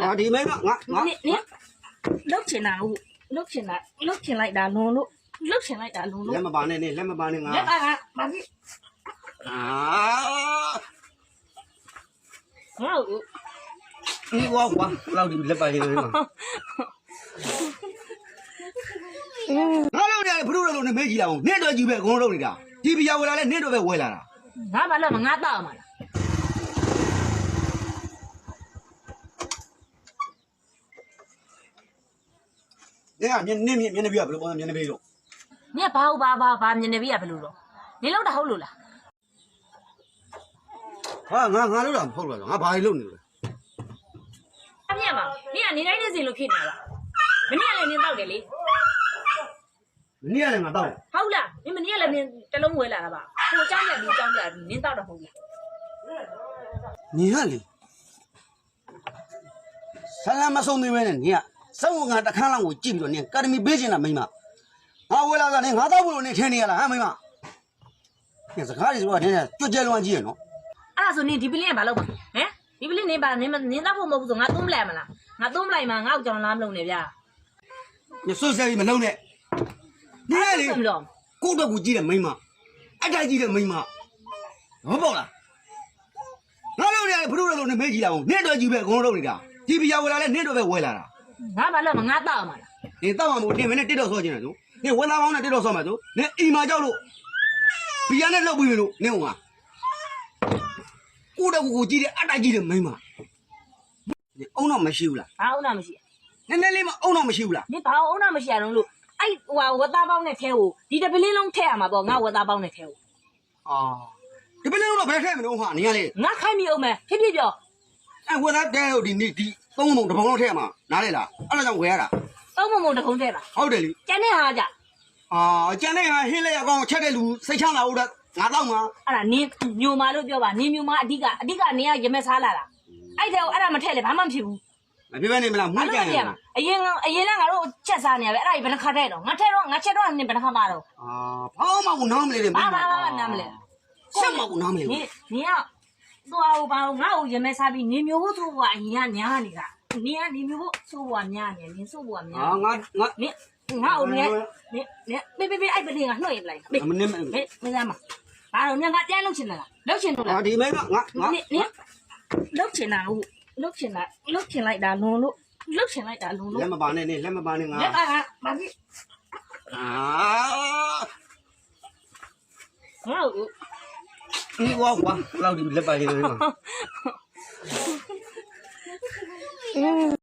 လားအာဒီမိမငါငါနင်နင်လုတ်ချင်တာဟုတ်လုတ်ချင်တာလုတ်ချင်လိုက်တာလွန်လို့လုတ်ချင်လိုက်တာလွန်လို့လက်မပါနဲ့နဲ့လက်မပါနဲ့ငါလက်ကငါဘာဖြစ်အာငါ့ကိုဒီဝါကွာလောက်ဒီလက်ပါလေးမိမငါလုံးရတယ်ဘုရုလုံးနဲ့မေးကြည့်လာအောင်နင့်တော့ကြည့်ပဲအကုန်လုံးနေတာဒီပြာဝယ်လာလဲနင့်တော့ပဲဝယ်လာတာငါဘာလို့မငါတောက်မှာလား နင်ကမျက်နင့်မျက်နှာပြဘယ်လိုပေါ်မျက်နှာပြလို့နင်ဘာဘာဘာဘာမြင်နေပြီရဘယ်လိုတော့နင်လောက်တာဟုတ်လို့လားဟာငါငါလို့တော့မဟုတ်တော့ငါဘာလို့လုပ်နေလဲအပြည့်ပါနင်ကနေတိုင်းနေစီလို့ဖြစ်နေတာမနေ့ကလည်းနင်တောက်တယ်လေနင်ကလည်းငါတော့ဟုတ်လားနင်မနေ့ကလည်းနင်တလုံးဝဲလာတာပါဟိုကြောင်းပြန်ပြီးကြောင်းပြန်ပြီးနင်တောက်တာဟုတ်လားနင်ကလေဆလမ်းမဆုံးသေးပဲနဲ့နင်က စောင်းငါတခန်းလောက်ကိုကြည့်ပြီးတော့နင်ကာဒမီပေးချင်တာမိမငါဝယ်လာတာနင်ငါတော့ဘူးလို့နင်ထင်နေရလားဟမ်မိမနင်စကားတွေဆိုတာနင်ကြွကြဲလွန်ကြီးရနော်အဲ့ဒါဆိုနင်ဒီပလင်းကဘာလုပ်မှာဟမ်ဒီပလင်းနင်ပါနင်နင်တောက်ဖို့မဟုတ်ဘူးဆိုငါသုံးမလိုက်မလားငါသုံးမလိုက်မှငါ့ကိုကြောင်လားမလုပ်နဲ့ဗျာညဆွတ်ဆဲပြီးမလုံးနဲ့နင်ကလေဆုံးတော့ကိုယ့်တော့ကိုကြည့်တယ်မိမအတိုက်ကြည့်တယ်မိမမပေါ့လားငါတို့ရတယ်ဘုရုလုံးနဲ့မေးကြည့်လာအောင်နင့်တော့ကြည့်ပဲအကုန်လုံးနေတာဒီပြာဝယ်လာလဲနင့်တော့ပဲဝယ်လာတာ ငါဘာလို့မငါတောက်မှာလားနင်တောက်မှမဟုတ်နင်မနဲ့တစ်တော့ဆော့ခြင်းတယ်သူနင်ဝယ်လာပေါင်းနဲ့တစ်တော့ဆော့မှာသူနင်အိမ်မှာကြောက်လို့ပြာနဲ့လောက်ပြီးပြီလို့နင်ဟောကိုယ့်တော့ကိုကြည့်တယ်အတိုက်ကြည့်တယ်မိမနင်အုံတော့မရှိဘူးလားဘာအောင်နာမရှိနည်းနည်းလေးမအုံတော့မရှိဘူးလားနင်ဘာအောင်နာမရှိရတော့လို့အဲ့ဟိုဝတ်သားပေါင်းနဲ့ထဲကိုဒီတပလင်းလုံးထည့်ရမှာပေါ့ငါဝတ်သားပေါင်းနဲ့ထဲကိုအာဒီပလင်းတော့ဘယ်ထည့်မလို့ဟာနင်ကလေငါခိုင်းမိအောင်မယ်ဖြစ်ဖြစ်ပြော အဲဝယ်လာတဲ့ဟိုဒီနေ့ဒီသုံးပုံတစ်ပုံလုံးထည့်ရမှာနားလေလားအဲ့ဒါကြောင့်ဝယ်ရတာသုံးမုံမုံတကုံးထဲပါဟုတ်တယ်လေကျန်တဲ့ဟာကြအာကျန်တဲ့ဟာဟင်းလေးအကောင်ချက်တဲ့လူစိတ်ချလာဦးတော့ငါတော့မှာအဲ့ဒါနင်းညိုမာလို့ပြောပါနင်းညိုမာအဓိကအဓိကနေကရမက်စားလာတာအဲ့တဲ့အဲ့ဒါမထည့်လေဘာမှမဖြစ်ဘူးမဖြစ်ပဲနေမလားဘာမှုလို့ကြံမရထည့်မှာအရင်ကအရင်ကငါတို့ချက်စားနေရပဲအဲ့ဒါကြီးဘယ်နှခါတဲ့တော့ငါထဲတော့ငါချက်တော့နင်းဘယ်နှခါပါတော့အာဘာမှမနားမလဲတဲ့ဘာဘာဘာနားမလဲဆက်မကူနားမလဲနင်းနင်းက သွားဟိုဘာငါ့ကိုရမက်စားပြီးနင်းမျိုးဖို့ဆိုးကအရင်ကညားနေတာနင်းကနေမျိုးဖို့ဆိုးဖို့ကညားနေနင်းဆိုးဖို့ကညားအာငါငါနင်းငါ့ကိုနင်းနင်းနင်းပေးပေးပေးအဲ့ပလင်းကနှုတ်ရပလိုက်ပေးမနေမမေးမေးစမ်းမဘာလို့ညငါပြန်လုပ်ချင်တာလားလုပ်ချင်တော့လားအာဒီမဲငါငါငါနင်နင်လုတ်ချင်တာဟုတ်လုတ်ချင်တာလုတ်ချင်လိုက်တာလွန်လို့လုတ်ချင်လိုက်တာလွန်လို့လက်မပါနဲ့နဲ့လက်မပါနဲ့ငါလက်ကငါဘာဖြစ် အာ ငါ့ကို ဒီဝါကွာလောက်ဒီလက်ပါလေးမိမ